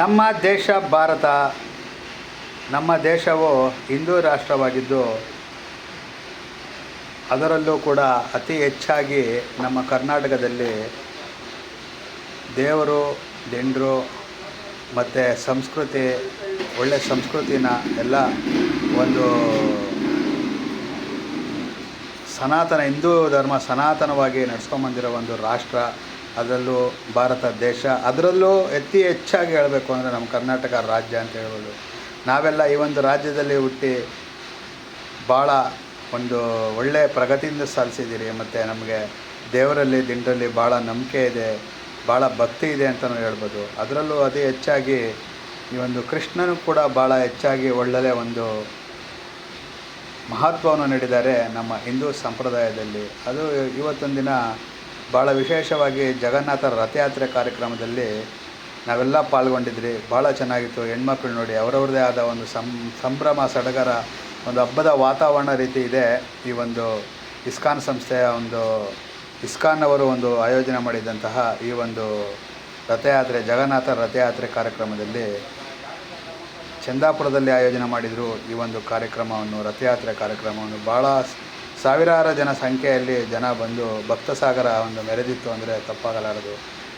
ನಮ್ಮ ದೇಶ ಭಾರತ, ನಮ್ಮ ದೇಶವು ಹಿಂದೂ ರಾಷ್ಟ್ರವಾಗಿದ್ದು, ಅದರಲ್ಲೂ ಕೂಡ ಅತಿ ಹೆಚ್ಚಾಗಿ ನಮ್ಮ ಕರ್ನಾಟಕದಲ್ಲಿ ದೇವರು, ದಿಂಡರು ಮತ್ತು ಸಂಸ್ಕೃತಿ ಒಳ್ಳೆಯ ಸಂಸ್ಕೃತಿನ ಎಲ್ಲ ಒಂದು ಸನಾತನ ಹಿಂದೂ ಧರ್ಮ ಸನಾತನವಾಗಿ ನಡ್ಸ್ಕೊಂಬಂದಿರೋ ಒಂದು ರಾಷ್ಟ್ರ. ಅದರಲ್ಲೂ ಭಾರತ ದೇಶ, ಅದರಲ್ಲೂ ಅತಿ ಹೆಚ್ಚಾಗಿ ಹೇಳಬೇಕು ಅಂದರೆ ನಮ್ಮ ಕರ್ನಾಟಕ ರಾಜ್ಯ ಅಂತ ಹೇಳ್ಬೋದು. ನಾವೆಲ್ಲ ಈ ಒಂದು ರಾಜ್ಯದಲ್ಲಿ ಹುಟ್ಟಿ ಭಾಳ ಒಂದು ಒಳ್ಳೆಯ ಪ್ರಗತಿಯಿಂದ ಸಾಧಿಸಿದ್ದೀರಿ ಮತ್ತು ನಮಗೆ ದೇವರಲ್ಲಿ ದಿಂಡಲ್ಲಿ ಭಾಳ ನಂಬಿಕೆ ಇದೆ, ಭಾಳ ಭಕ್ತಿ ಇದೆ ಅಂತಲೂ ಹೇಳ್ಬೋದು. ಅದರಲ್ಲೂ ಅತಿ ಹೆಚ್ಚಾಗಿ ಈ ಒಂದು ಕೃಷ್ಣನು ಕೂಡ ಭಾಳ ಹೆಚ್ಚಾಗಿ ಒಳ್ಳೆಯ ಒಂದು ಮಹತ್ವವನ್ನು ನೀಡಿದ್ದಾರೆ ನಮ್ಮ ಹಿಂದೂ ಸಂಪ್ರದಾಯದಲ್ಲಿ. ಅದು ಇವತ್ತೊಂದು ದಿನ ಭಾಳ ವಿಶೇಷವಾಗಿ ಜಗನ್ನಾಥರ ರಥಯಾತ್ರೆ ಕಾರ್ಯಕ್ರಮದಲ್ಲಿ ನಾವೆಲ್ಲ ಪಾಲ್ಗೊಂಡಿದ್ರಿ. ಭಾಳ ಚೆನ್ನಾಗಿತ್ತು. ಹೆಣ್ಮಕ್ಳು ನೋಡಿ ಅವರವ್ರದೇ ಆದ ಒಂದು ಸಂ, ಸಂಭ್ರಮ, ಸಡಗರ, ಒಂದು ಹಬ್ಬದ ವಾತಾವರಣ ರೀತಿ ಇದೆ. ಈ ಒಂದು ಇಸ್ಕಾನ್ ಸಂಸ್ಥೆಯ ಒಂದು, ಇಸ್ಕಾನ್ ಅವರು ಒಂದು ಆಯೋಜನೆ ಮಾಡಿದಂತಹ ಈ ಒಂದು ರಥಯಾತ್ರೆ, ಜಗನ್ನಾಥ ರಥಯಾತ್ರೆ ಕಾರ್ಯಕ್ರಮದಲ್ಲಿ ಚಂದಾಪುರದಲ್ಲಿ ಆಯೋಜನೆ ಮಾಡಿದರು. ಈ ಒಂದು ಕಾರ್ಯಕ್ರಮವನ್ನು, ರಥಯಾತ್ರೆ ಕಾರ್ಯಕ್ರಮವನ್ನು ಭಾಳ ಸಾವಿರಾರು ಜನ ಸಂಖ್ಯೆಯಲ್ಲಿ ಜನ ಬಂದು ಭಕ್ತ ಸಾಗರ ಒಂದು ಮೆರೆದಿತ್ತು ಅಂದರೆ ತಪ್ಪಾಗಲಾರದು.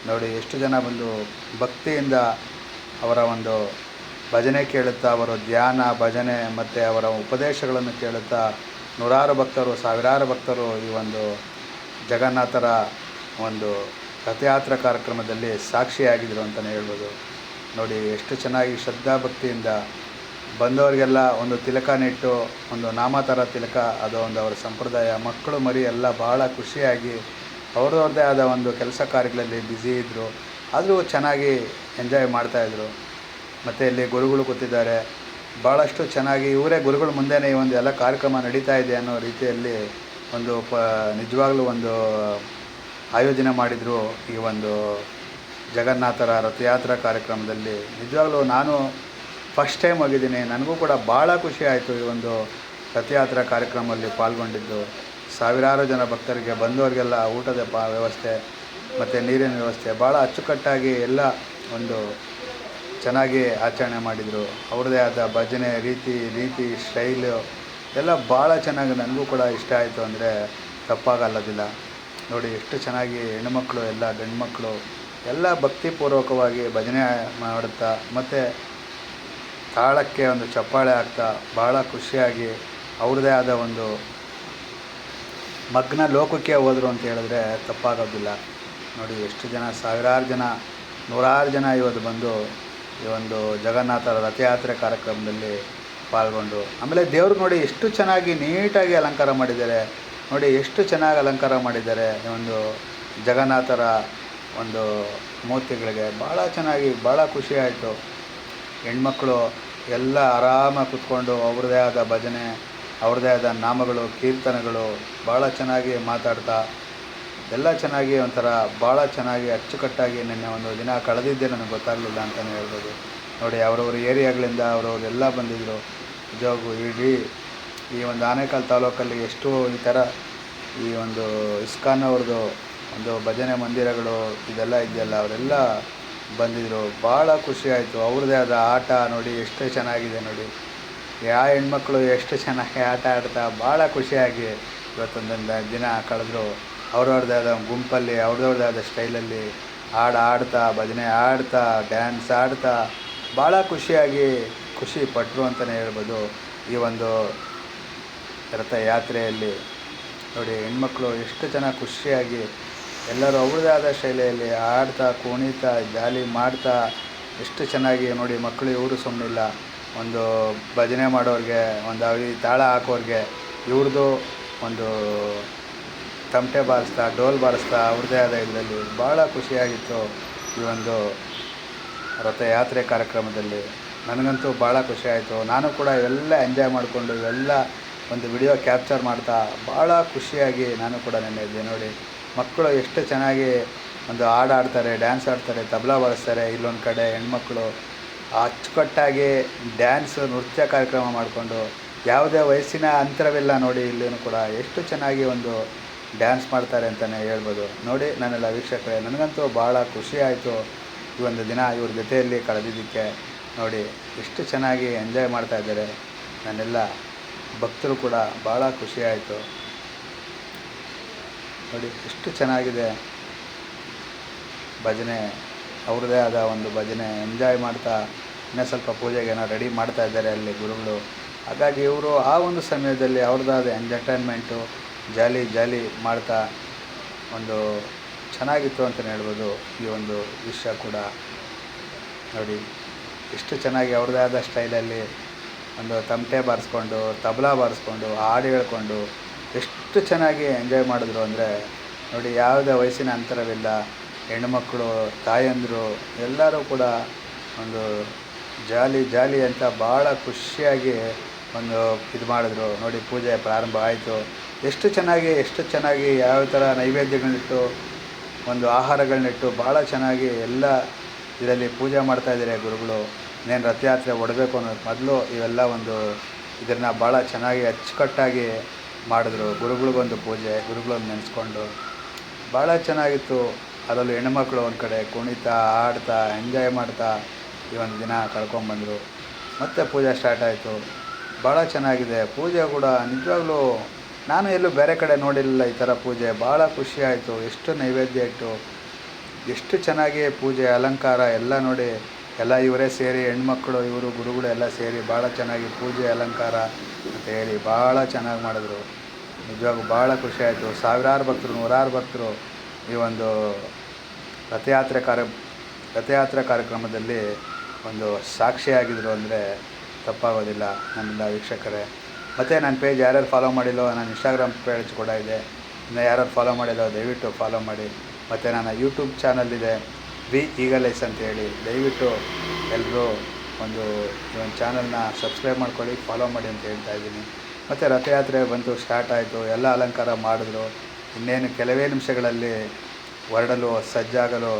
ನೋಡಿ, ಎಷ್ಟು ಜನ ಬಂದು ಭಕ್ತಿಯಿಂದ ಅವರ ಒಂದು ಭಜನೆ ಕೇಳುತ್ತಾ, ಅವರು ಧ್ಯಾನ, ಭಜನೆ ಮತ್ತು ಅವರ ಉಪದೇಶಗಳನ್ನು ಕೇಳುತ್ತಾ ನೂರಾರು ಭಕ್ತರು, ಸಾವಿರಾರು ಭಕ್ತರು ಈ ಒಂದು ಜಗನ್ನಾಥರ ಒಂದು ರಥಯಾತ್ರಾ ಕಾರ್ಯಕ್ರಮದಲ್ಲಿ ಸಾಕ್ಷಿಯಾಗಿದ್ದರು ಅಂತಲೇ ಹೇಳ್ಬೋದು. ನೋಡಿ, ಎಷ್ಟು ಚೆನ್ನಾಗಿ ಶ್ರದ್ಧಾಭಕ್ತಿಯಿಂದ ಬಂದವರಿಗೆಲ್ಲ ಒಂದು ತಿಲಕ ನೆಟ್ಟು ಒಂದು ನಾಮತರ ತಿಲಕ, ಅದು ಒಂದು ಅವರ ಸಂಪ್ರದಾಯ. ಮಕ್ಕಳು ಮರಿ ಎಲ್ಲ ಭಾಳ ಖುಷಿಯಾಗಿ ಅವ್ರವ್ರದ್ದೇ ಆದ ಒಂದು ಕೆಲಸ ಕಾರ್ಯಗಳಲ್ಲಿ ಬ್ಯುಸಿ ಇದ್ದರು ಆದರೂ ಚೆನ್ನಾಗಿ ಎಂಜಾಯ್ ಮಾಡ್ತಾಯಿದ್ರು ಮತ್ತು ಇಲ್ಲಿ ಗುರುಗಳು ಕೂತಿದ್ದಾರೆ. ಭಾಳಷ್ಟು ಚೆನ್ನಾಗಿ, ಇವರೇ ಗುರುಗಳ ಮುಂದೆನೇ ಈ ಒಂದು ಎಲ್ಲ ಕಾರ್ಯಕ್ರಮ ನಡೀತಾ ಇದೆ ಅನ್ನೋ ರೀತಿಯಲ್ಲಿ ಒಂದು ಪ, ನಿಜವಾಗ್ಲೂ ಒಂದು ಆಯೋಜನೆ ಮಾಡಿದರು ಈ ಒಂದು ಜಗನ್ನಾಥರ ರಥಯಾತ್ರಾ ಕಾರ್ಯಕ್ರಮದಲ್ಲಿ. ನಿಜವಾಗ್ಲೂ ನಾನು ಫಸ್ಟ್ ಟೈಮ್ ಹೋಗಿದ್ದೀನಿ. ನನಗೂ ಕೂಡ ಭಾಳ ಖುಷಿ ಆಯಿತು ಈ ಒಂದು ರಥಯಾತ್ರಾ ಕಾರ್ಯಕ್ರಮದಲ್ಲಿ ಪಾಲ್ಗೊಂಡಿದ್ದು. ಸಾವಿರಾರು ಜನ ಭಕ್ತರಿಗೆ, ಬಂದವರಿಗೆಲ್ಲ ಊಟದ ಪ ವ್ಯವಸ್ಥೆ ಮತ್ತು ನೀರಿನ ವ್ಯವಸ್ಥೆ ಭಾಳ ಅಚ್ಚುಕಟ್ಟಾಗಿ ಎಲ್ಲ ಒಂದು ಚೆನ್ನಾಗಿ ಆಚರಣೆ ಮಾಡಿದರು. ಅವ್ರದ್ದೇ ಆದ ಭಜನೆ, ರೀತಿ ರೀತಿ ಸ್ಟೈಲು ಎಲ್ಲ ಭಾಳ ಚೆನ್ನಾಗಿ ನನಗೂ ಕೂಡ ಇಷ್ಟ ಆಯಿತು ಅಂದರೆ ತಪ್ಪಾಗಲ್ಲದಿಲ್ಲ. ನೋಡಿ ಎಷ್ಟು ಚೆನ್ನಾಗಿ ಹೆಣ್ಮಕ್ಳು ಎಲ್ಲ ಗಂಡು ಮಕ್ಕಳು ಎಲ್ಲ ಭಕ್ತಿಪೂರ್ವಕವಾಗಿ ಭಜನೆ ಮಾಡುತ್ತಾ ಮತ್ತು ತಾಳಕ್ಕೆ ಒಂದು ಚಪ್ಪಾಳೆ ಹಾಕ್ತಾ ಬಹಳ ಖುಷಿಯಾಗಿ ಅವ್ರದ್ದೇ ಆದ ಒಂದು ಮಗ್ನ ಲೋಕಕ್ಕೆ ಹೋದರು ಅಂತ ಹೇಳಿದ್ರೆ ತಪ್ಪಾಗೋದಿಲ್ಲ. ನೋಡಿ, ಎಷ್ಟು ಜನ, ಸಾವಿರಾರು ಜನ, ನೂರಾರು ಜನ ಇವತ್ತು ಬಂದು ಈ ಒಂದು ಜಗನ್ನಾಥರ ರಥಯಾತ್ರೆ ಕಾರ್ಯಕ್ರಮದಲ್ಲಿ ಪಾಲ್ಗೊಂಡು, ಆಮೇಲೆ ದೇವರು ನೋಡಿ ಎಷ್ಟು ಚೆನ್ನಾಗಿ ನೀಟಾಗಿ ಅಲಂಕಾರ ಮಾಡಿದ್ದಾರೆ. ನೋಡಿ, ಎಷ್ಟು ಚೆನ್ನಾಗಿ ಅಲಂಕಾರ ಮಾಡಿದ್ದಾರೆ ಈ ಒಂದು ಜಗನ್ನಾಥರ ಒಂದು ಮೂರ್ತಿಗಳಿಗೆ. ಭಾಳ ಚೆನ್ನಾಗಿ ಭಾಳ ಖುಷಿಯಾಯಿತು ಹೆಣ್ಮಕ್ಳು ಎಲ್ಲ ಆರಾಮಾಗಿ ಕೂತ್ಕೊಂಡು ಅವ್ರದ್ದೇ ಆದ ಭಜನೆ ಅವ್ರದ್ದೇ ಆದ ನಾಮಗಳು, ಕೀರ್ತನೆಗಳು ಭಾಳ ಚೆನ್ನಾಗಿ ಮಾತಾಡ್ತಾ, ಎಲ್ಲ ಚೆನ್ನಾಗಿ ಒಂಥರ ಭಾಳ ಚೆನ್ನಾಗಿ ಅಚ್ಚುಕಟ್ಟಾಗಿ ನಿನ್ನೆ ಒಂದು ದಿನ ಕಳೆದಿದ್ದೆ ನನಗೆ ಗೊತ್ತಾಗಲಿಲ್ಲ ಅಂತಲೇ ಹೇಳ್ಬೋದು. ನೋಡಿ, ಅವರವ್ರ ಏರಿಯಾಗಳಿಂದ ಅವರವರೆಲ್ಲ ಬಂದಿದ್ದರು ನಿಜವಾಗೂ ಇಡೀ ಈ ಒಂದು ಆನೇಕಲ್ ತಾಲೂಕಲ್ಲಿ ಎಷ್ಟು ಈ ಥರ ಈ ಒಂದು ಇಸ್ಕಾನ್ ಅವ್ರದ್ದು ಒಂದು ಭಜನೆ ಮಂದಿರಗಳು ಇದೆಲ್ಲ ಇದೆಯಲ್ಲ, ಅವರೆಲ್ಲ ಬಂದಿದ್ದರು ಭಾಳ ಖುಷಿ ಆಯಿತು. ಅವ್ರದ್ದೇ ಆದ ಆಟ ನೋಡಿ, ಎಷ್ಟು ಚೆನ್ನಾಗಿದೆ ನೋಡಿ. ಯಾ ಹೆಣ್ಮಕ್ಳು ಎಷ್ಟು ಚೆನ್ನಾಗಿ ಆಟ ಆಡ್ತಾ ಭಾಳ ಖುಷಿಯಾಗಿ ಇವತ್ತೊಂದೊಂದು ದಿನ ಕಳೆದ್ರು. ಅವ್ರವ್ರದ್ದೇ ಆದ ಗುಂಪಲ್ಲಿ, ಅವ್ರವ್ರದ್ದೇ ಆದ ಸ್ಟೈಲಲ್ಲಿ ಹಾಡು ಆಡ್ತಾ, ಭಜನೆ ಆಡ್ತಾ, ಡ್ಯಾನ್ಸ್ ಆಡ್ತಾ ಭಾಳ ಖುಷಿಯಾಗಿ ಖುಷಿ ಪಟ್ಟರು ಅಂತಲೇ ಹೇಳ್ಬೋದು. ಈ ಒಂದು ರಥಯಾತ್ರೆಯಲ್ಲಿ ನೋಡಿ, ಹೆಣ್ಮಕ್ಳು ಎಷ್ಟು ಚೆನ್ನಾಗಿ ಖುಷಿಯಾಗಿ ಎಲ್ಲರೂ ಅವ್ರದ್ದೇ ಆದ ಶೈಲಿಯಲ್ಲಿ ಆಡ್ತಾ, ಕುಣಿತಾ ಜಾಲಿ ಮಾಡ್ತಾ, ಎಷ್ಟು ಚೆನ್ನಾಗಿ ನೋಡಿ ಮಕ್ಕಳು ಇವರು ಸುಮ್ಮನಿಲ್ಲ ಒಂದು ಭಜನೆ ಮಾಡೋರಿಗೆ, ಒಂದು ಈ ತಾಳ ಹಾಕೋರಿಗೆ ಇವ್ರದ್ದು ಒಂದು ತಮಟೆ ಬಾರಿಸ್ತಾ, ಡೋಲ್ ಬಾರಿಸ್ತಾ ಅವ್ರದ್ದೇ ಆದ ಇದರಲ್ಲಿ ಭಾಳ ಖುಷಿಯಾಗಿತ್ತು ಈ ಒಂದು ರಥಯಾತ್ರೆ ಕಾರ್ಯಕ್ರಮದಲ್ಲಿ. ನನಗಂತೂ ಭಾಳ ಖುಷಿ ಆಯಿತು ನಾನು ಕೂಡ ಇವೆಲ್ಲ ಎಂಜಾಯ್ ಮಾಡಿಕೊಂಡು ಇವೆಲ್ಲ ಒಂದು ವಿಡಿಯೋ ಕ್ಯಾಪ್ಚರ್ ಮಾಡ್ತಾ ಭಾಳ ಖುಷಿಯಾಗಿ ನಾನು ಕೂಡ ನೆನೆಯಿದ್ದೆ ನೋಡಿ. ಮಕ್ಕಳು ಎಷ್ಟು ಚೆನ್ನಾಗಿ ಒಂದು ಹಾಡು ಆಡ್ತಾರೆ ಡ್ಯಾನ್ಸ್ ಆಡ್ತಾರೆ ತಬಲಾ ಬಾರಿಸ್ತಾರೆ, ಇಲ್ಲೊಂದು ಕಡೆ ಹೆಣ್ಮಕ್ಳು ಅಚ್ಚುಕಟ್ಟಾಗಿ ಡ್ಯಾನ್ಸ್ ನೃತ್ಯ ಕಾರ್ಯಕ್ರಮ ಮಾಡಿಕೊಂಡು ಯಾವುದೇ ವಯಸ್ಸಿನ ಅಂತರವಿಲ್ಲ ನೋಡಿ ಇಲ್ಲಿನೂ ಕೂಡ ಎಷ್ಟು ಚೆನ್ನಾಗಿ ಒಂದು ಡ್ಯಾನ್ಸ್ ಮಾಡ್ತಾರೆ ಅಂತಲೇ ಹೇಳ್ಬೋದು. ನೋಡಿ ನನ್ನೆಲ್ಲ ವೀಕ್ಷಕರೇ, ನನಗಂತೂ ಭಾಳ ಖುಷಿ ಆಯಿತು ಈ ಒಂದು ದಿನ ಇವ್ರ ಜೊತೆಯಲ್ಲಿ ಕಳೆದಿದ್ದಕ್ಕೆ. ನೋಡಿ ಎಷ್ಟು ಚೆನ್ನಾಗಿ ಎಂಜಾಯ್ ಮಾಡ್ತಾಯಿದ್ದಾರೆ ನನ್ನೆಲ್ಲ ಭಕ್ತರು ಕೂಡ ಭಾಳ ಖುಷಿಯಾಯಿತು ನೋಡಿ, ಎಷ್ಟು ಚೆನ್ನಾಗಿದೆ ಭಜನೆ. ಅವ್ರದ್ದೇ ಆದ ಒಂದು ಭಜನೆ. ಎಂಜಾಯ್ ಮಾಡ್ತಾ, ಇನ್ನೂ ಸ್ವಲ್ಪ ಪೂಜೆಗೆ ಏನೋ ರೆಡಿ ಮಾಡ್ತಾ ಇದ್ದಾರೆ ಅಲ್ಲಿ ಗುರುಗಳು. ಹಾಗಾಗಿ ಇವರು ಆ ಒಂದು ಸಮಯದಲ್ಲಿ ಅವ್ರದ್ದಾದ ಎಂಟರ್ಟೈನ್ಮೆಂಟು ಜಾಲಿ ಜಾಲಿ ಮಾಡ್ತಾ ಒಂದು ಚೆನ್ನಾಗಿತ್ತು ಅಂತಲೇ ಹೇಳ್ಬೋದು. ಈ ಒಂದು ವಿಷಯ ಕೂಡ. ನೋಡಿ, ಎಷ್ಟು ಚೆನ್ನಾಗಿ ಅವ್ರದ್ದೇ ಆದ ಸ್ಟೈಲಲ್ಲಿ ಒಂದು ತಮಟೆ ಬಾರಿಸ್ಕೊಂಡು, ತಬಲಾ ಬಾರಿಸ್ಕೊಂಡು, ಹಾಡು ಹೇಳ್ಕೊಂಡು ಎಷ್ಟು ಚೆನ್ನಾಗಿ ಎಂಜಾಯ್ ಮಾಡಿದ್ರು ಅಂದರೆ ನೋಡಿ ಯಾವುದೇ ವಯಸ್ಸಿನ ಅಂತರವಿಲ್ಲ, ಹೆಣ್ಣುಮಕ್ಕಳು, ತಾಯಂದಿರು, ಎಲ್ಲರೂ ಕೂಡ ಒಂದು ಜಾಲಿ ಜಾಲಿ ಅಂತ ಭಾಳ ಖುಷಿಯಾಗಿ ಒಂದು ಇದು ಮಾಡಿದ್ರು. ನೋಡಿ ಪೂಜೆ ಪ್ರಾರಂಭ ಆಯಿತು. ಎಷ್ಟು ಚೆನ್ನಾಗಿ ಎಷ್ಟು ಚೆನ್ನಾಗಿ ಯಾವ ಥರ ನೈವೇದ್ಯಗಳನ್ನಿಟ್ಟು, ಒಂದು ಆಹಾರಗಳನ್ನಿಟ್ಟು ಭಾಳ ಚೆನ್ನಾಗಿ ಎಲ್ಲ ಇದರಲ್ಲಿ ಪೂಜೆ ಮಾಡ್ತಾಯಿದ್ದಾರೆ ಗುರುಗಳು. ಇನ್ನೇನು ರಥಯಾತ್ರೆ ಹೊಡಬೇಕು ಅನ್ನೋದು ಮೊದಲು ಇವೆಲ್ಲ ಒಂದು ಇದನ್ನು ಭಾಳ ಚೆನ್ನಾಗಿ ಅಚ್ಚುಕಟ್ಟಾಗಿ ಮಾಡಿದ್ರು. ಗುರುಗಳಿಗೊಂದು ಪೂಜೆ, ಗುರುಗಳನ್ನ ನೆನೆಸ್ಕೊಂಡು. ಭಾಳ ಚೆನ್ನಾಗಿತ್ತು. ಅದರಲ್ಲೂ ಹೆಣ್ಮಕ್ಳು ಒಂದು ಕಡೆ ಕುಣಿತಾ, ಆಡ್ತಾ ಎಂಜಾಯ್ ಮಾಡ್ತಾ ಈ ಒಂದು ದಿನ ಕಳ್ಕೊಂಬಂದರು ಮತ್ತೆ ಪೂಜೆ ಸ್ಟಾರ್ಟ್ ಆಯಿತು. ಭಾಳ ಚೆನ್ನಾಗಿದೆ. ಪೂಜೆ ಕೂಡ ನಿಜವಾಗ್ಲೂ ನಾನು ಎಲ್ಲೂ ಬೇರೆ ಕಡೆ ನೋಡಿರಲಿಲ್ಲ ಈ ಥರ ಪೂಜೆ. ಭಾಳ ಖುಷಿ ಆಯಿತು. ಎಷ್ಟು ನೈವೇದ್ಯ ಇಟ್ಟು, ಎಷ್ಟು ಚೆನ್ನಾಗಿ ಪೂಜೆ, ಅಲಂಕಾರ ಎಲ್ಲ ನೋಡಿ ಎಲ್ಲ ಇವರೇ ಸೇರಿ, ಹೆಣ್ಮಕ್ಳು, ಇವರು, ಗುರುಗಳು ಎಲ್ಲ ಸೇರಿ ಭಾಳ ಚೆನ್ನಾಗಿ ಪೂಜೆ, ಅಲಂಕಾರ ಅಂತ ಹೇಳಿ ಭಾಳ ಚೆನ್ನಾಗಿ ಮಾಡಿದ್ರು. ನಿಜವಾಗೂ ಭಾಳ ಖುಷಿ ಆಯಿತು. ಸಾವಿರಾರು ಭಕ್ತರು, ನೂರಾರು ಭಕ್ತರು ಈ ಒಂದು ರಥಯಾತ್ರೆ ಕಾರ್ಯ, ರಥಯಾತ್ರೆ ಕಾರ್ಯಕ್ರಮದಲ್ಲಿ ಒಂದು ಸಾಕ್ಷಿಯಾಗಿದ್ದರು ಅಂದರೆ ತಪ್ಪಾಗೋದಿಲ್ಲ ನನ್ನೆಲ್ಲ ವೀಕ್ಷಕರೇ. ಮತ್ತು ನನ್ನ ಪೇಜ್ ಯಾರ್ಯಾರು ಫಾಲೋ ಮಾಡಿಲ್ಲೋ, ನಾನು ಇನ್ಸ್ಟಾಗ್ರಾಮ್ ಪೇಜ್ ಕೂಡ ಇದೆ. ಇನ್ನು ಯಾರ್ಯಾರು ಫಾಲೋ ಮಾಡಿಲ್ಲೋ, ದಯವಿಟ್ಟು ಫಾಲೋ ಮಾಡಿ. ಮತ್ತು ನನ್ನ ಯೂಟ್ಯೂಬ್ ಚಾನಲ್ ಇದೆ. ವಿ ಈಗಲೈಸ್ ಅಂತೇಳಿ ದಯವಿಟ್ಟು ಎಲ್ಲರೂ ಒಂದು ಈ ಒಂದು ಚಾನಲ್ನ ಸಬ್ಸ್ಕ್ರೈಬ್ ಮಾಡ್ಕೊಳ್ಳಿ, ಫಾಲೋ ಮಾಡಿ ಅಂತ ಹೇಳ್ತಾ ಇದ್ದೀನಿ. ಮತ್ತು ರಥಯಾತ್ರೆ ಬಂತು ಸ್ಟಾರ್ಟ್ ಆಯಿತು, ಎಲ್ಲ ಅಲಂಕಾರ ಮಾಡಿದ್ರು. ಇನ್ನೇನು ಕೆಲವೇ ನಿಮಿಷಗಳಲ್ಲಿ ಹೊರಡಲು, ಸಜ್ಜಾಗಲು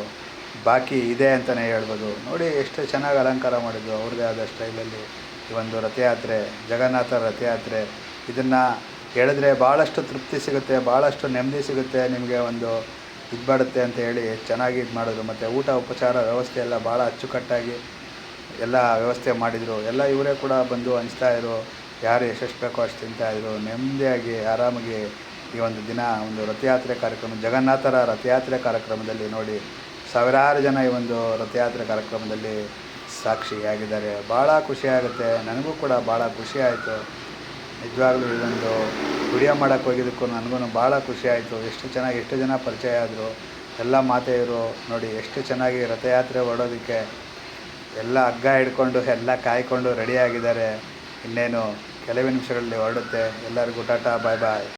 ಬಾಕಿ ಇದೆ ಅಂತಲೇ ಹೇಳ್ಬೋದು. ನೋಡಿ ಎಷ್ಟು ಚೆನ್ನಾಗಿ ಅಲಂಕಾರ ಮಾಡಿದ್ರು ಅವ್ರದ್ದೇ ಆದ ಸ್ಟೈಲಲ್ಲಿ ಈ ಒಂದು ರಥಯಾತ್ರೆ, ಜಗನ್ನಾಥ ರಥಯಾತ್ರೆ. ಇದನ್ನು ಹೇಳಿದ್ರೆ ಭಾಳಷ್ಟು ತೃಪ್ತಿ ಸಿಗುತ್ತೆ, ಭಾಳಷ್ಟು ನೆಮ್ಮದಿ ಸಿಗುತ್ತೆ, ನಿಮಗೆ ಒಂದು ಇದು ಮಾಡುತ್ತೆ ಅಂತ ಹೇಳಿ ಚೆನ್ನಾಗಿ ಇದು ಮಾಡಿದ್ರು. ಮತ್ತು ಊಟ ಉಪಚಾರ ವ್ಯವಸ್ಥೆ ಎಲ್ಲ ಭಾಳ ಅಚ್ಚುಕಟ್ಟಾಗಿ ಎಲ್ಲ ವ್ಯವಸ್ಥೆ ಮಾಡಿದರು. ಎಲ್ಲ ಇವರೇ ಕೂಡ ಬಂದು ಹಂಚ್ತಾ ಇದ್ರು. ಯಾರು ಎಷ್ಟೆಷ್ಟು ಬೇಕೋ ಅಷ್ಟು ತಿಂತಾಯಿದ್ರು ನೆಮ್ಮದಿಯಾಗಿ ಆರಾಮಾಗಿ ಈ ಒಂದು ದಿನ, ಒಂದು ರಥಯಾತ್ರೆ ಕಾರ್ಯಕ್ರಮ, ಜಗನ್ನಾಥರ ರಥಯಾತ್ರೆ ಕಾರ್ಯಕ್ರಮದಲ್ಲಿ ನೋಡಿ ಸಾವಿರಾರು ಜನ ಈ ಒಂದು ರಥಯಾತ್ರೆ ಕಾರ್ಯಕ್ರಮದಲ್ಲಿ ಸಾಕ್ಷಿಯಾಗಿದ್ದಾರೆ. ಭಾಳ ಖುಷಿಯಾಗುತ್ತೆ ನನಗೂ ಕೂಡ ಭಾಳ ಖುಷಿ ಆಯಿತು. ನಿಜವಾಗ್ಲೂ ಇದೊಂದು ವಿಡಿಯೋ ಮಾಡೋಕ್ಕೆ ಹೋಗಿದ್ದಕ್ಕೂ ನನಗೂ ಭಾಳ ಖುಷಿ ಆಯಿತು. ಎಷ್ಟು ಚೆನ್ನಾಗಿ ಎಷ್ಟು ಜನ ಪರಿಚಯ ಆದರು, ಎಲ್ಲ ಮಾತೆಯರು ನೋಡಿ ಎಷ್ಟು ಚೆನ್ನಾಗಿ ರಥಯಾತ್ರೆ ಹೊರಡೋದಕ್ಕೆ ಎಲ್ಲ ಹಗ್ಗ ಹಿಡ್ಕೊಂಡು, ಎಲ್ಲ ಕಾಯ್ಕೊಂಡು ರೆಡಿಯಾಗಿದ್ದಾರೆ ಇನ್ನೇನು ಕೆಲವೇ ನಿಮಿಷಗಳಲ್ಲಿ ಹೊರಡುತ್ತೆ. ಎಲ್ಲರಿಗೂ ಟಾಟಾ, ಬಾಯ್ ಬಾಯ್.